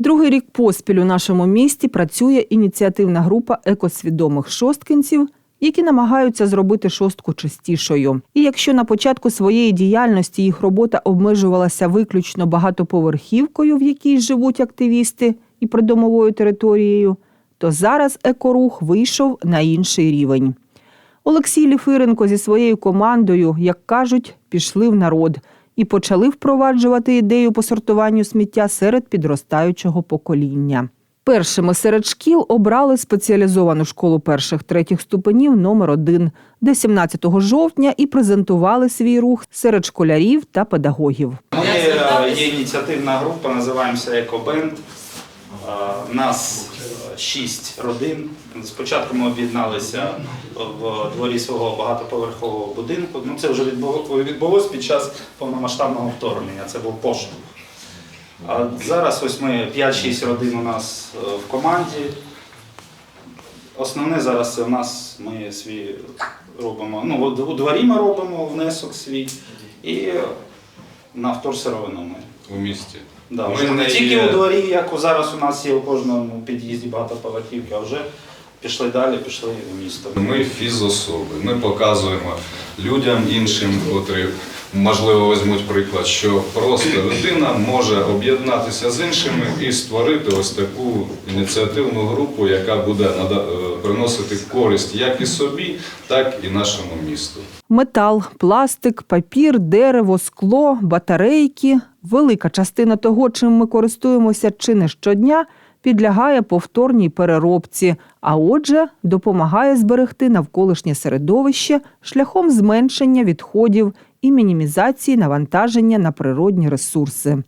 Другий рік поспіль у нашому місті працює ініціативна група екосвідомих шосткинців, які намагаються зробити шостку чистішою. І якщо на початку своєї діяльності їх робота обмежувалася виключно багатоповерхівкою, в якій живуть активісти, і придомовою територією, то зараз екорух вийшов на інший рівень. Олексій Ліфиренко зі своєю командою, як кажуть, пішли в народ і почали впроваджувати ідею по сортуванню сміття серед підростаючого покоління. Першими серед шкіл обрали спеціалізовану школу перших третіх ступенів номер 1 де 17 жовтня і презентували свій рух серед школярів та педагогів. Ми е, є ініціативна група, називаємося Екобенд. Е, Нас шість родин. Спочатку ми об'єдналися в дворі свого багатоповерхового будинку. Ну, це вже відбу- відбулось під час повномасштабного вторгнення. Це був поштовх. А зараз ось ми 5-6 родин у нас е, в команді. Основне зараз це у нас ми свій робимо. Ну, у дворі ми робимо внесок свій і на вторсировину ми. у місті. Да, Ми вже не тільки є- у дворі, як зараз у нас є у кожному під'їзді багатоповерхівки, а вже пішли далі, пішли в місто. Ми фізособи. Ми показуємо людям іншим, котрі можливо візьмуть приклад, що просто людина може об'єднатися з іншими і створити ось таку ініціативну групу, яка буде е, приносити користь як і собі, так і нашому місту. Метал, пластик, папір, дерево, скло, батарейки велика частина того, чим ми користуємося чи не щодня, підлягає повторній переробці, а отже, допомагає зберегти навколишнє середовище шляхом зменшення відходів і мінімізації навантаження на природні ресурси.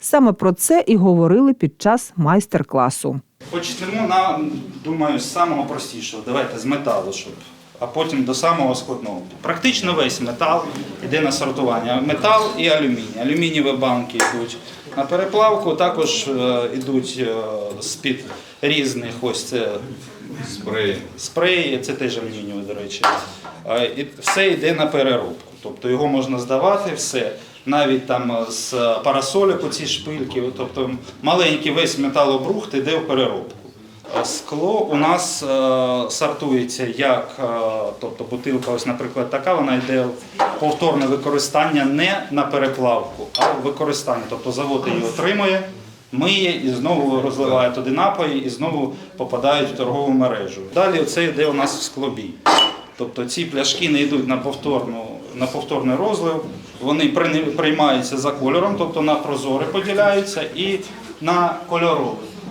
Саме про це і говорили під час майстер-класу. Почнемо на, думаю, з самого простішого. Давайте з металу, щоб, а потім до самого складного. Практично весь метал йде на сортування. Метал і алюміній. Алюмінієві банки йдуть на переплавку, також е, йдуть е, з-під різних ось це Спреї. спреї, це теж алюмінієві, до речі. Е, І все йде на переробку. Тобто його можна здавати, все. Навіть там е, з парасолік ці шпильки, тобто маленький весь металобрухт йде в переробку. Е, Скло у нас е, сортується як, е, тобто бутилка, ось, наприклад, така, вона йде в повторне використання не на переплавку, а в використання. Тобто завод її отримує, миє і знову розливає туди напої, і знову попадають в торгову мережу. Далі це йде у нас в склобій. Тобто ці пляшки не йдуть на, повторну, на повторний розлив, вони приймаються за кольором, тобто на прозоре поділяються і на кольорові.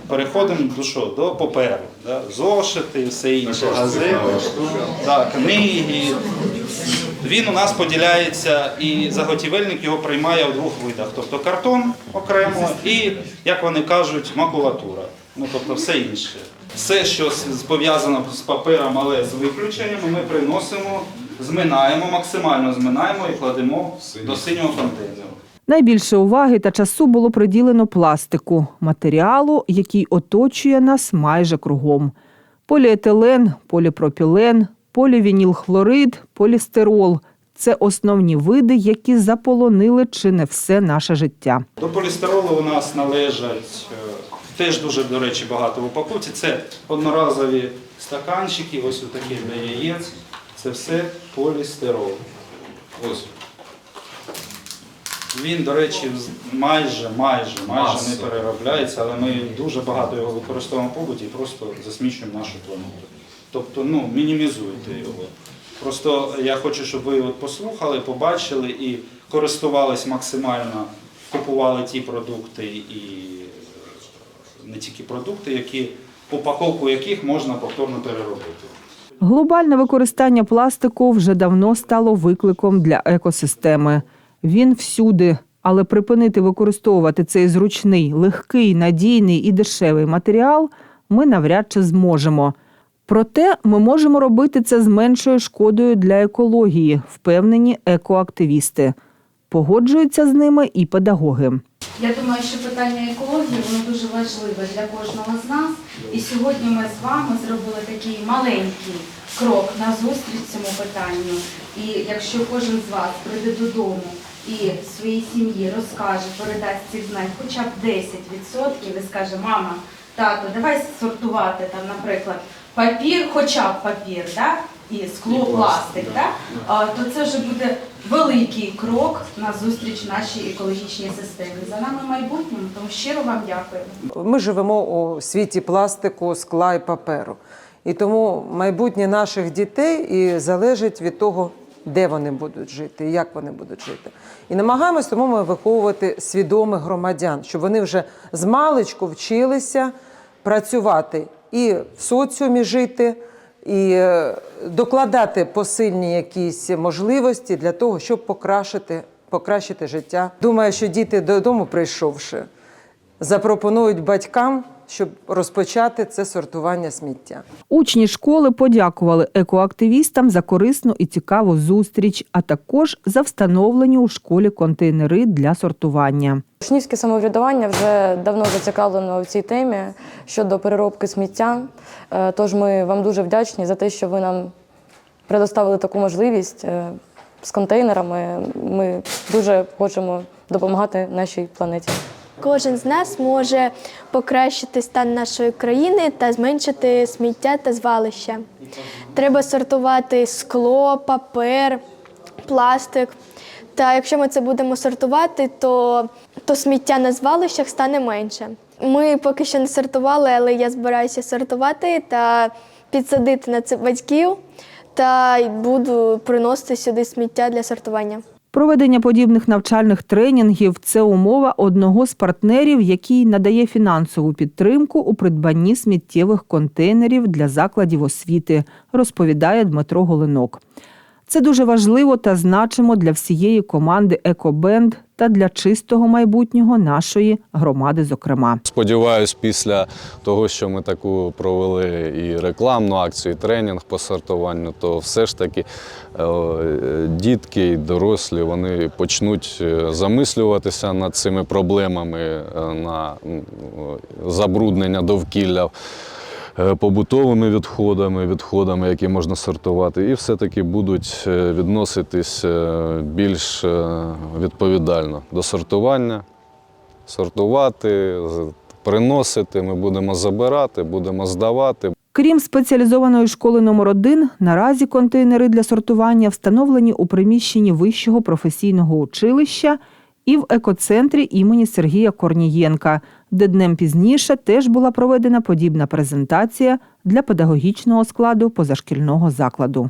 Переходимо до що? До паперу. Да? Зошити, все інше, газети, да, книги. Він у нас поділяється і заготівельник його приймає у двох видах. Тобто картон окремо і, як вони кажуть, макулатура. Ну, тобто все інше. Все, що з- пов'язано з папером, але з виключеннями, ми приносимо, зминаємо, максимально зминаємо і кладемо до синього контейнеру. Найбільше уваги та часу було приділено пластику матеріалу, який оточує нас майже кругом: поліетилен, поліпропілен, полівінілхлорид, полістирол це основні види, які заполонили чи не все наше життя. До полістиролу у нас належать е, теж дуже, до речі, багато в упаковці. Це одноразові стаканчики, ось такі для яєць. Це все полістирол. Ось Він, до речі, майже, майже, майже не переробляється, але ми дуже багато його використовуємо в побуті і просто засмічуємо нашу планету. Тобто, ну, мінімізуйте його. Просто я хочу, щоб ви от послухали, побачили і користувались максимально, купували ті продукти і е, не тільки продукти, які упаковку яких можна повторно переробити. Глобальне використання пластику вже давно стало викликом для екосистеми. Він всюди, але припинити використовувати цей зручний, легкий, надійний і дешевий матеріал ми навряд чи зможемо. Проте ми можемо робити це з меншою шкодою для екології, впевнені екоактивісти. Погоджуються з ними і педагоги. Я думаю, що питання екології воно дуже важливе для кожного з нас. І сьогодні ми з вами зробили такий маленький крок на зустріч цьому питанню. І якщо кожен з вас прийде додому і своїй сім'ї розкаже, передасть цих знань хоча б 10% і скаже, мама, тато, давай сортувати там, наприклад, папір, хоча б папір, да? І скло, пластик, да? а, то це вже буде великий крок на зустріч нашій екологічній системі. За нами майбутнє, тому щиро вам дякую. Ми живемо у світі пластику, скла і паперу. І тому майбутнє наших дітей і залежить від того, де вони будуть жити і як вони будуть жити. І намагаємось тому ми виховувати свідомих громадян, щоб вони вже з маличку вчилися працювати і в соціумі жити, і е, докладати посильні якісь можливості для того, щоб покращити, покращити життя. Думаю, що діти додому прийшовши запропонують батькам, щоб розпочати це сортування сміття. Учні школи подякували екоактивістам за корисну і цікаву зустріч, а також за встановлені у школі контейнери для сортування. Учнівське самоврядування вже давно зацікавлено в цій темі щодо переробки сміття. Е, Тож ми вам дуже вдячні за те, що ви нам предоставили таку можливість е, з контейнерами. Ми дуже хочемо допомагати нашій планеті. Кожен з нас може покращити стан нашої країни та зменшити сміття та звалища. Треба сортувати скло, папер, пластик. Та якщо ми це будемо сортувати, то, то сміття на звалищах стане менше. Ми поки що не сортували, але я збираюся сортувати та підсадити на це батьків та буду приносити сюди сміття для сортування. Проведення подібних навчальних тренінгів це умова одного з партнерів, який надає фінансову підтримку у придбанні сміттєвих контейнерів для закладів освіти, розповідає Дмитро Голинок. Це дуже важливо та значимо для всієї команди Екобенд та для чистого майбутнього нашої громади, зокрема. Сподіваюсь, після того, що ми таку провели і рекламну акцію, і тренінг по сортуванню, то все ж таки е, дітки і дорослі вони почнуть е, замислюватися над цими проблемами е, на забруднення довкілля. Е, Побутовими відходами, відходами, які можна сортувати, і все-таки будуть е, відноситись е, більш відповідально до сортування, сортувати, приносити. Ми будемо забирати, будемо здавати. Крім спеціалізованої школи номер 1 наразі контейнери для сортування встановлені у приміщенні вищого професійного училища і в екоцентрі імені Сергія Корнієнка, де днем пізніше теж була проведена подібна презентація для педагогічного складу позашкільного закладу.